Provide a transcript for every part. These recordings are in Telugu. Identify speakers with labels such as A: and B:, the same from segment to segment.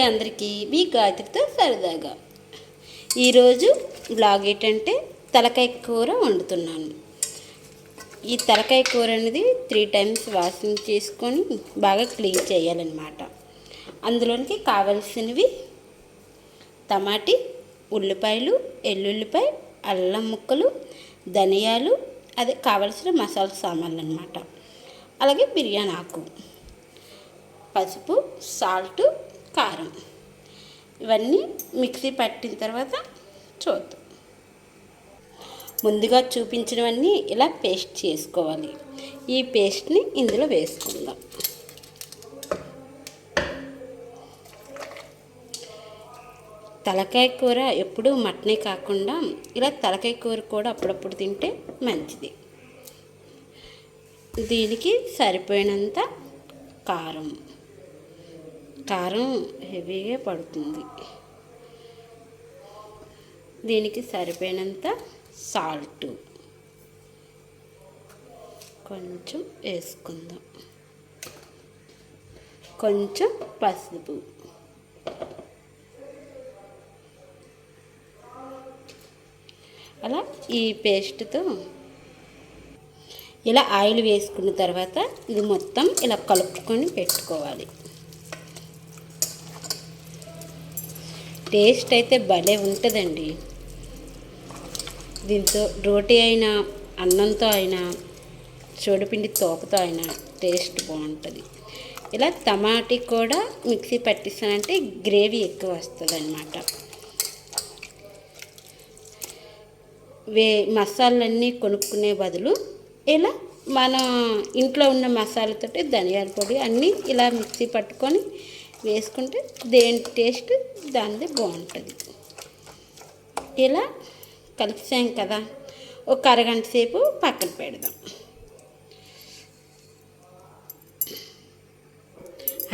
A: అందరికీ మీ గాయత్రితో సరదాగా. ఈరోజు బ్లాగ్ ఏంటంటే తలకాయ కూర వండుతున్నాను. ఈ తలకాయ కూర అనేది త్రీ టైమ్స్ వాషింగ్ చేసుకొని బాగా క్లీన్ చేయాలన్నమాట. అందులోనికి కావలసినవి టమాటి ఉల్లిపాయలు ఎల్లుల్లిపాయ అల్లం ముక్కలు ధనియాలు అదే కావలసిన మసాలా సామాన్లు అనమాట అలాగే బిర్యానీ ఆకు పసుపు సాల్ట్ కారం. ఇవన్నీ మిక్సీ పట్టిన తర్వాత చూద్దాం. ముందుగా చూపించినవన్నీ ఇలా పేస్ట్ చేసుకోవాలి. ఈ పేస్ట్ని ఇందులో వేసుకుందాం. తలకాయ కూర ఎప్పుడూ మటనే కాకుండా ఇలా తలకాయ కూర కూడా అప్పుడప్పుడు తింటే మంచిది. దీనికి సరిపోయినంత కారం. కారం హెవీగా పడుతుంది. దీనికి సరిపోయినంత సాల్ట్. కొంచెం వేసుకుందాం. కొంచెం పసుపు. అలా ఈ పేస్ట్తో ఇలా ఆయిల్ వేసుకున్న తర్వాత ఇది మొత్తం ఇలా కలుపుకొని పెట్టుకోవాలి. టేస్ట్ అయితే భలే ఉంటుందండి. దీంతో రోటీ అయినా అన్నంతో అయినా చోడుపిండి తోకతో అయినా టేస్ట్ బాగుంటుంది. ఇలా టమాటీ కూడా మిక్సీ పట్టిస్తానంటే గ్రేవీ ఎక్కువ వస్తుంది అనమాట వే మసాలన్నీ కొనుక్కునే బదులు ఇలా మన ఇంట్లో ఉన్న మసాలాతోటి ధనియాల పొడి అన్నీ ఇలా మిక్సీ పట్టుకొని వేసుకుంటే దేని టేస్ట్ దానిది బాగుంటుంది. ఇలా కలిసాం కదా ఒక అరగంట సేపు పక్కన పెడదాం.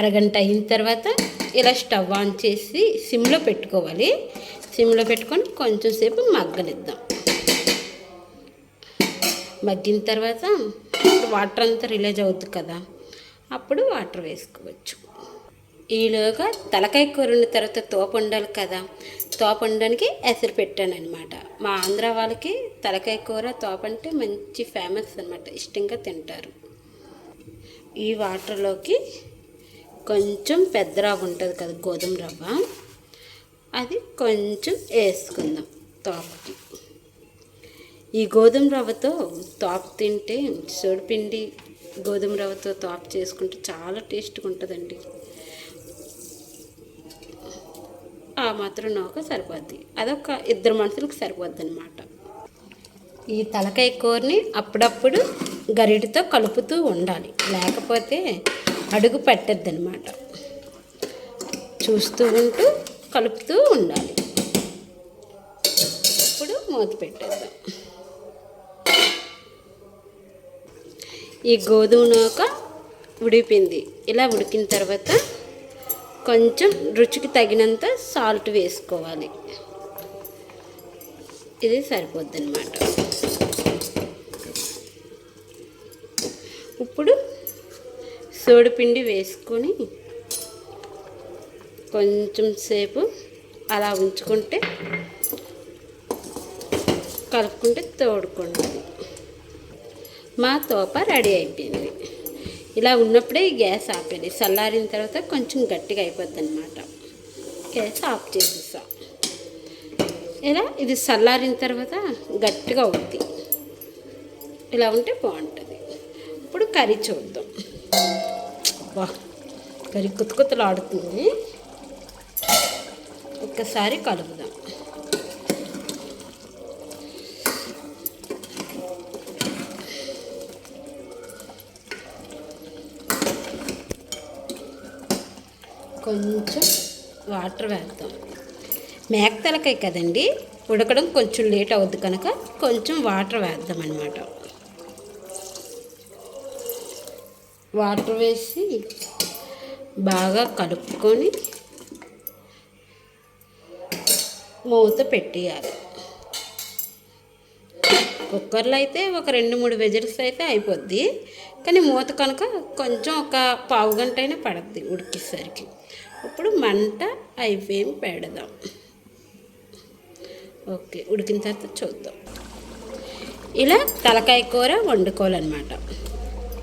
A: అరగంట అయిన తర్వాత ఇలా స్టవ్ ఆన్ చేసి సిమ్లో పెట్టుకోవాలి. సిమ్లో పెట్టుకొని కొంచెం సేపు మగ్గనిద్దాం. మగ్గిన తర్వాత వాటర్ అంతా రిలీజ్ అవుతుంది కదా అప్పుడు వాటర్ వేసుకోవచ్చు. ఈలోగా తలకాయ కూర ఉన్న తర్వాత తోప ఉండాలి కదా. తోప ఉండడానికి ఎసరు పెట్టాను అనమాట మా ఆంధ్ర వాళ్ళకి తలకాయ కూర తోప అంటే మంచి ఫేమస్ అనమాట ఇష్టంగా తింటారు. ఈ వాటర్లోకి కొంచెం పెద్ద రవ్వ ఉంటుంది కదా గోధుమ రవ్వ. అది కొంచెం వేసుకుందాం తోపకి. ఈ గోధుమ రవ్వతో తోప తింటే సోడిపిండి గోధుమ రవ్వతో తోప చేసుకుంటే చాలా టేస్ట్గా ఉంటుందండి. ఆ మాత్రం నౌక సరిపోద్ది. అదొక ఇద్దరు మనుషులకు సరిపోద్ది అనమాట ఈ తలకాయ కూరని అప్పుడప్పుడు గరిటితో కలుపుతూ ఉండాలి. లేకపోతే అడుగు పట్టద్ది అనమాట చూస్తూ ఉంటూ కలుపుతూ ఉండాలి. ఇప్పుడు మూత పెట్టేద్దాం. ఈ గోధుమ నూక ఉడిపింది ఇలా ఉడికిన తర్వాత కొంచెం రుచికి తగినంత సాల్ట్ వేసుకోవాలి. ఇది సరిపోద్ది అనమాట ఇప్పుడు సోడిపిండి వేసుకొని కొంచెం సేపు అలా ఉంచుకుంటే కలుపుకుంటే తోడుకుంటుంది. మా తోప రెడీ అయిపోయింది. ఇలా ఉన్నప్పుడే ఈ గ్యాస్ ఆపేది. చల్లారిన తర్వాత కొంచెం గట్టిగా అయిపోద్ది అనమాట గ్యాస్ ఆఫ్ చేసేసా. ఇలా ఇది చల్లారిన తర్వాత గట్టిగా అవుద్ది. ఇలా ఉంటే బాగుంటుంది. ఇప్పుడు కర్రీ చూద్దాం. వా కర్రీ కొత్త కొత్తలు ఆడుతుంది ఒక్కసారి కలుపుదాం. కొంచెం వాటర్ వేద్దాం. మేక తలకాయ కదండి ఉడకడం కొంచెం లేట్ అవుద్ది కనుక కొంచెం వాటర్ వేద్దాం అనమాట వాటర్ వేసి బాగా కలుపుకొని మూత పెట్టేయాలి. కుక్కర్లో అయితే ఒక రెండు మూడు వెజిల్స్ అయితే అయిపోద్ది. కానీ మూత కనుక కొంచెం ఒక పావు గంట అయినా పడుద్ది ఉడికేసరికి. ఇప్పుడు మంట అయిపోయి పెడదాం. ఓకే ఉడికిన తర్వాత చూద్దాం. ఇలా తలకాయ కూర వండుకోవాలన్నమాట.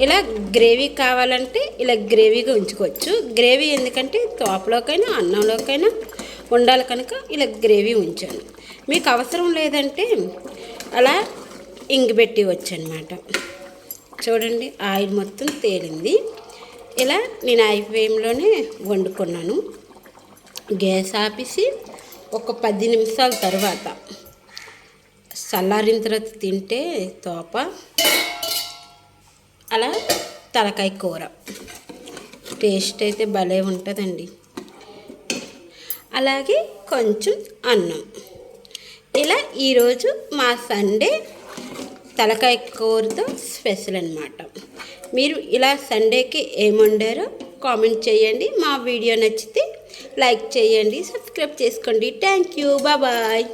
A: ఇలా గ్రేవీ కావాలంటే ఇలా గ్రేవీగా ఉంచుకోవచ్చు. గ్రేవీ ఎందుకంటే తోపలోకైనా అన్నంలోకైనా ఉండాలి కనుక ఇలా గ్రేవీ ఉంచాను. మీకు అవసరం లేదంటే అలా ఇంగిపెట్టి వచ్చనమాట. చూడండి ఆయిల్ మొత్తం తేలింది. ఇలా నేను ఆయి వండుకున్నాను. గ్యాస్ ఆపేసి ఒక పది నిమిషాల తర్వాత చల్లారిన తర్వాత తింటే తోప. అలా తలకాయ కూర. టేస్ట్ అయితే భలే ఉంటుందండి. అలాగే కొంచెం అన్నం. ఇలా ఈరోజు మా సండే తలకాయ కూరతో స్పెషల్ అనమాట మీరు ఇలా సండేకి ఏమండారో కామెంట్ చేయండి. మా వీడియో నచ్చితే లైక్ చేయండి సబ్స్క్రైబ్ చేసుకోండి. Thank you. బాయ్.